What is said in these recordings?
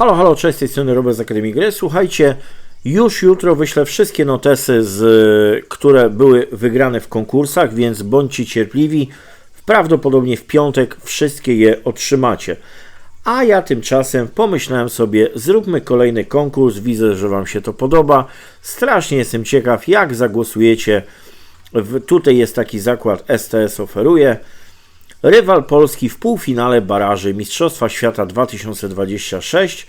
Halo, halo, cześć, z tej strony Robert z Akademii Gry. Słuchajcie, już jutro wyślę wszystkie notesy, z, które były wygrane w konkursach, więc bądźcie cierpliwi. Prawdopodobnie w piątek wszystkie je otrzymacie. A ja tymczasem pomyślałem sobie, zróbmy kolejny konkurs. Widzę, że Wam się to podoba. Strasznie jestem ciekaw, jak zagłosujecie. Tutaj jest taki zakład STS oferuje. Rywal Polski w półfinale baraży Mistrzostwa Świata 2026.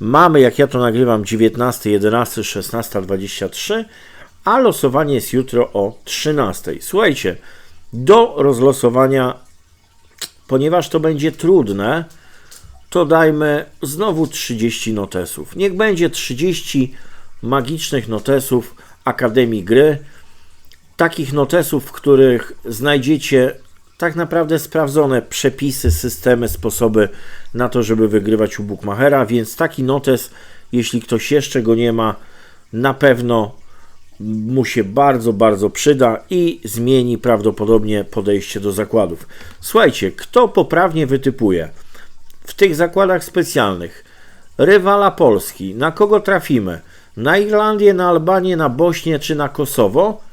Mamy, jak ja to nagrywam, 19, 11, 16, 23, a losowanie jest jutro o 13. Słuchajcie, do rozlosowania, ponieważ to będzie trudne, to dajmy znowu 30 notesów. Niech będzie 30 magicznych notesów Akademii Gry. Takich notesów, w których znajdziecie tak naprawdę sprawdzone przepisy, systemy, sposoby na to, żeby wygrywać u Bookmachera, więc taki notes, jeśli ktoś jeszcze go nie ma, na pewno mu się bardzo, bardzo przyda i zmieni prawdopodobnie podejście do zakładów. Słuchajcie, kto poprawnie wytypuje w tych zakładach specjalnych rywala Polski, na kogo trafimy? Na Irlandię, na Albanię, na Bośnię czy na Kosowo?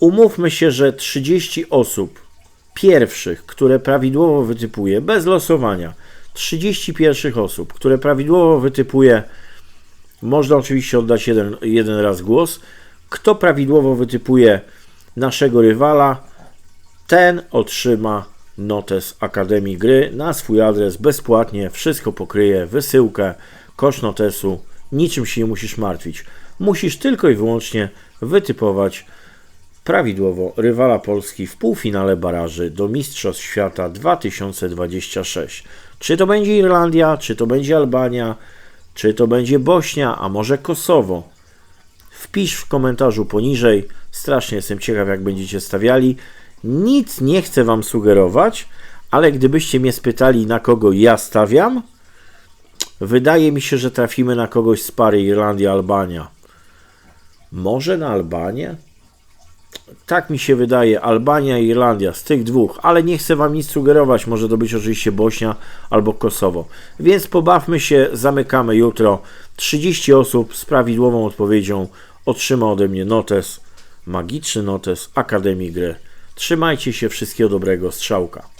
Umówmy się, że 30 osób pierwszych, które prawidłowo wytypuje, bez losowania, 30 pierwszych osób, które prawidłowo wytypuje, można oczywiście oddać jeden, jeden raz głos. Kto prawidłowo wytypuje naszego rywala, ten otrzyma notes Akademii Gry na swój adres bezpłatnie. Wszystko pokryje, wysyłkę, koszt notesu. Niczym się nie musisz martwić. Musisz tylko i wyłącznie wytypować prawidłowo rywala Polski w półfinale baraży do Mistrzostw Świata 2026. Czy to będzie Irlandia, czy to będzie Albania, czy to będzie Bośnia, a może Kosowo. Wpisz w komentarzu poniżej. Strasznie jestem ciekaw, jak będziecie stawiali. Nic nie chcę Wam sugerować, ale gdybyście mnie spytali, na kogo ja stawiam, wydaje mi się, że trafimy na kogoś z pary Irlandia-Albania. Może na Albanię? Tak mi się wydaje, Albania i Irlandia, z tych dwóch, ale nie chcę Wam nic sugerować, może to być oczywiście Bośnia albo Kosowo. Więc pobawmy się, zamykamy jutro. 30 osób z prawidłową odpowiedzią otrzyma ode mnie notes, magiczny notes Akademii Gry. Trzymajcie się, wszystkiego dobrego, strzałka.